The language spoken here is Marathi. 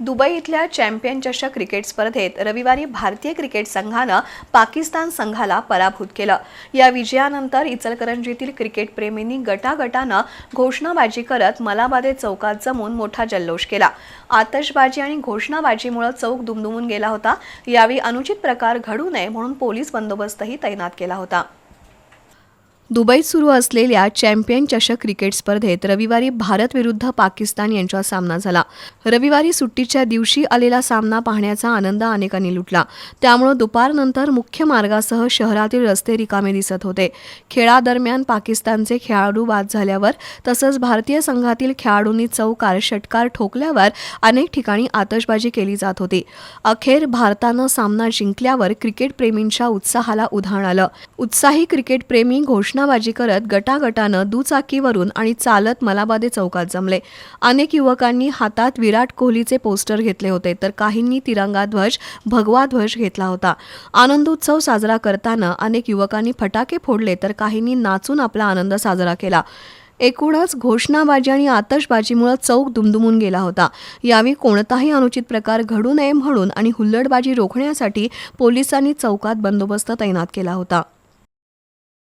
दुबई इथल्या चॅम्पियन चषक क्रिकेट स्पर्धेत रविवारी भारतीय क्रिकेट संघानं पाकिस्तान संघाला पराभूत केलं. या विजयानंतर इचलकरंजीतील क्रिकेट प्रेमींनी गटागटानं घोषणाबाजी करत मलाबादे चौकात जमून मोठा जल्लोष केला. आतषबाजी आणि घोषणाबाजीमुळे चौक दुमदुमून गेला होता. यावेळी अनुचित प्रकार घडू नये म्हणून पोलीस बंदोबस्तही तैनात केला होता. दुबईत सुरू असलेल्या चॅम्पियन चषक क्रिकेट स्पर्धेत रविवारी भारत विरुद्ध पाकिस्तान यांचा सामना झाला. रविवारी सुट्टीच्या दिवशी आलेला सामना पाहण्याचा आनंद अनेकांनी लुटला. त्यामुळे दुपारनंतर मुख्य मार्गासह शहरातील रस्ते रिकामे दिसत होते. खेळादरम्यान पाकिस्तानचे खेळाडू बाद झाल्यावर तसंच भारतीय संघातील खेळाडूंनी चौकार षटकार ठोकल्यावर अनेक ठिकाणी आतषबाजी केली जात होती. अखेर भारतानं सामना जिंकल्यावर क्रिकेटप्रेमींच्या उत्साहाला उधाण आलं. उत्साही क्रिकेटप्रेमी घोषणा घोषणाबाजी करत गटागटानं दुचाकीवरून आणि चालत मलाबादे चौकात जमले. अनेक युवकांनी हातात विराट कोहलीचे पोस्टर घेतले होते तर काहींनी तिरंगा ध्वज भगवा ध्वज घेतला होता. आनंदोत्सव साजरा करताना अनेक युवकांनी फटाके फोडले तर काहींनी नाचून आपला आनंद साजरा केला. एकूणच घोषणाबाजी आणि आतषबाजीमुळे चौक दुमदुमून गेला होता. यावेळी कोणताही अनुचित प्रकार घडू नये म्हणून आणि हुल्लडबाजी रोखण्यासाठी पोलिसांनी चौकात बंदोबस्त तैनात केला होता.